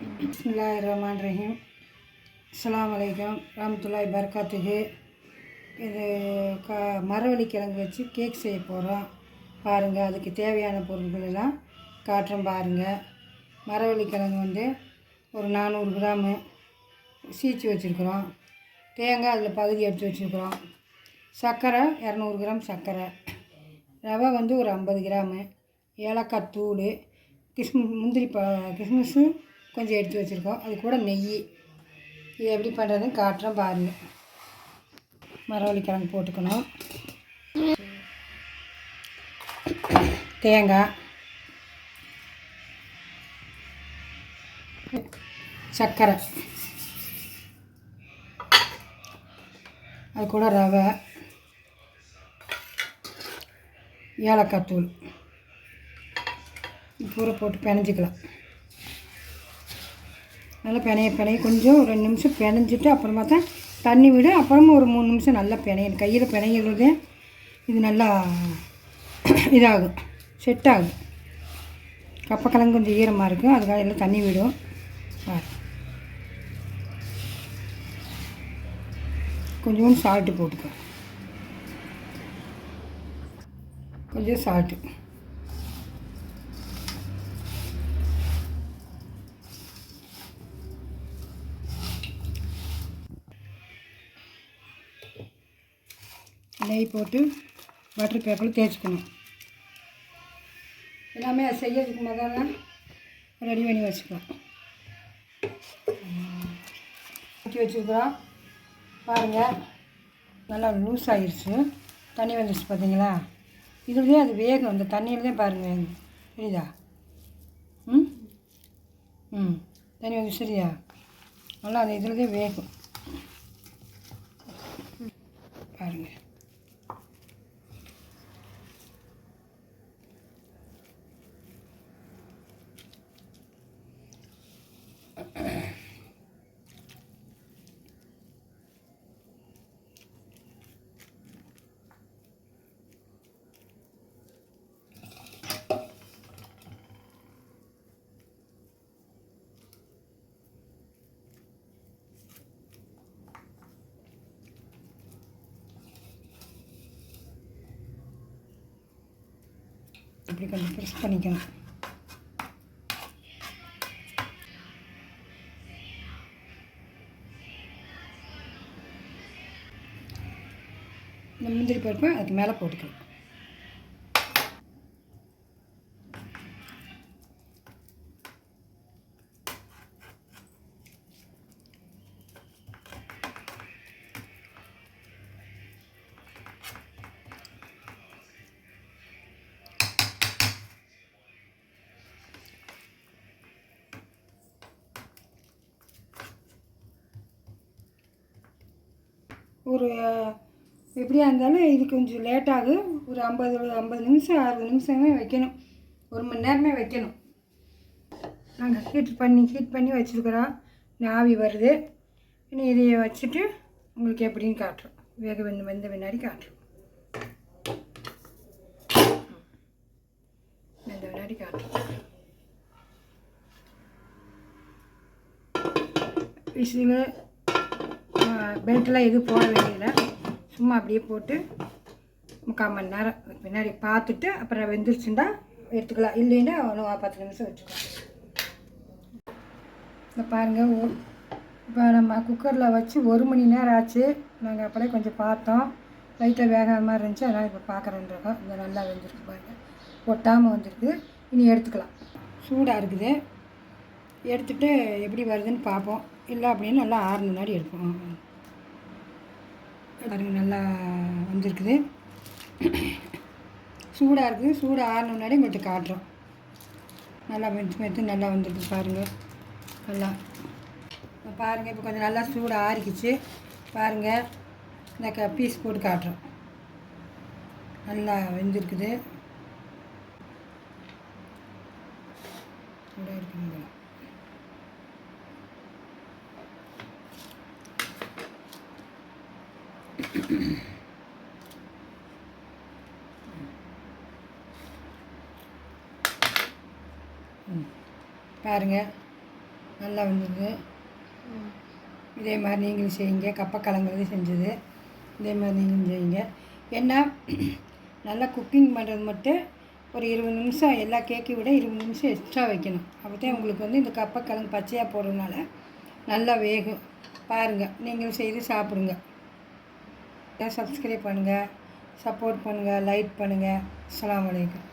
பிஸ்மில்லாஹ் ரஹ்மான் ரஹீம் அஸ்ஸலாமு வலைக்கம் ரம்துல்லாய் பரக்காத்துக்கு இது க மரவள்ளி கிழங்கு வச்சு கேக் செய்ய போகிறோம் பாருங்கள் அதுக்கு தேவையான பொருட்கள் எல்லாம் காட்டுறோம் பாருங்கள் மரவள்ளி கிழங்கு வந்து ஒரு நானூறு கிராமு சீச்சு வச்சுருக்குறோம். தேங்காய் அதில் பகுதி எடுத்து வச்சுருக்குறோம். சர்க்கரை இரநூறு கிராம் சர்க்கரை. ரவை வந்து ஒரு ஐம்பது கிராமு. ஏலக்காய் தூள் கிஸ்மி முந்திரி ப கிஸ்மிஸு கொஞ்சம் எடுத்து வச்சுருக்கோம். அது கூட நெய். இது எப்படி பண்ணுறதுன்னு காட்டுறேன் பாருங்கள் மரவள்ளி கிழங்கு போட்டுக்கணும். தேங்காய். சர்க்கரை அது கூட ரவை. ஏலக்காய் தூள். பூரை போட்டு பிணைஞ்சிக்கலாம். நல்லா பிணைய பிணைய கொஞ்சம் ரெண்டு நிமிஷம் பிணைஞ்சிட்டு அப்புறமா தான் தண்ணி விட. அப்புறமா ஒரு மூணு நிமிஷம் நல்லா பிணையணும் கையில் பிணையிறது இது நல்லா இதாகும். செட் ஆகும். கப்பக்கிழங்கு கொஞ்சம் ஈரமாக இருக்கும். அதுக்காக எல்லாம் தண்ணி விடும். பாரு. கொஞ்சோண்டு சால்ட்டு போட்டுக்கோ. கொஞ்சம் சால்ட்டு நெய் போட்டு பட்டர் பேப்பரில் தேய்ச்சிக்கணும். எல்லாமே அது செய்யறதுக்கு முதல்ல ரெடி பண்ணி வச்சுக்கலாம். ஊற்றி வச்சுருக்குறோம். பாருங்கள் நல்லா லூஸ் ஆகிருச்சு தண்ணி வந்துருச்சு பார்த்தீங்களா இதுலேயே அது வேகும் அந்த தண்ணியிலே பாருங்கள் சரிதா ம்? ம். தண்ணி வந்து சரியா? நல்லா அந்த இதுலேயே வேகும் பாருங்கள் இப்படி கொஞ்சம் ப்ரெஸ் பண்ணிக்கணும். இந்த முந்திரி பருப்பை அதுக்கு மேலே போட்டுக்கலாம். ஒரு எப்படியா இருந்தாலும் இது கொஞ்சம் லேட் ஆகும் ஒரு ஐம்பது ஐம்பது நிமிஷம் அறுபது நிமிஷமே வைக்கணும். ஒரு மணி நேரமே வைக்கணும். நாங்கள் ஹீட் பண்ணி ஹீட் பண்ணி வச்சுருக்குறோம் இந்த ஆவி வருது. இனி இதையை வச்சுட்டு உங்களுக்கு எப்படின்னு காட்டுறோம். வேக வெந்த வெந்த பின்னாடி காட்டுறோம். வெந்த பின்னாடி காட்டுறோம். விசில் பெல்ட்டெலாம் எதுவும் போட வேண்டியதில்லை. சும்மா அப்படியே போட்டு முக்கால் மணி நேரம் பின்னாடி பார்த்துட்டு அப்புறம் வெந்துருச்சுண்டா எடுத்துக்கலாம். இல்லைன்னா ஒன்று பத்து நிமிஷம் வச்சுக்கலாம். இப்போ பாருங்கள் இப்போ நம்ம குக்கரில் வச்சு ஒரு மணி நேரம் ஆச்சு. நாங்கள் அப்படியே கொஞ்சம் பார்த்தோம். லைட்டாக வேகாத மாதிரி இருந்துச்சு. அதனால் இப்போ பார்க்குறேன்றோம் இந்த நல்லா வெந்திருக்கு பாருங்கள் ஒட்டாமல் வந்திருக்கு. இனி எடுத்துக்கலாம். சூடாக இருக்குது. எடுத்துகிட்டு எப்படி வருதுன்னு பார்ப்போம். இல்லை அப்படின்னு நல்லா ஆறு முன்னாடி எடுப்போம். பாருங்கள் நல்லா வந்திருக்குது. சூடாக இருக்குது. சூடாக ஆறின முன்னாடி உங்கள்கிட்ட காட்டுறோம். நல்லா மெத்து மெத்து நல்லா வந்திருக்கு பாருங்கள் நல்லா. இப்போ பாருங்கள் இப்போ கொஞ்சம் நல்லா சூடாக ஆறிக்கிச்சு. பாருங்கள் இந்த க பீஸ் போட்டு காட்டுறோம். நல்லா வெந்திருக்குது. சூடாக இருக்குங்களா பாருங்கள் நல்லா வந்தது இதே மாதிரி நீங்களும் செய்யுங்க. கப்பக்கலங்கிறது செஞ்சது. இதே மாதிரி நீங்களும் செய்யுங்க. ஏன்னா நல்லா குக்கிங் பண்ணுறது மட்டும் ஒரு இருபது நிமிஷம் எல்லா கேக்கை விட இருபது நிமிஷம் எக்ஸ்ட்ரா வைக்கணும். அப்போ தான் உங்களுக்கு வந்து இந்த கப்பக்கிழங்கு பச்சையாக போடுறதுனால நல்லா வேகும். பாருங்கள் நீங்களும் செய்து சாப்பிடுங்க. சப்ஸ்கிரைப் பண்ணுங்கள் சப்போர்ட் பண்ணுங்கள் லைக் பண்ணுங்கள் அஸ்ஸலாமு வலைக்கம்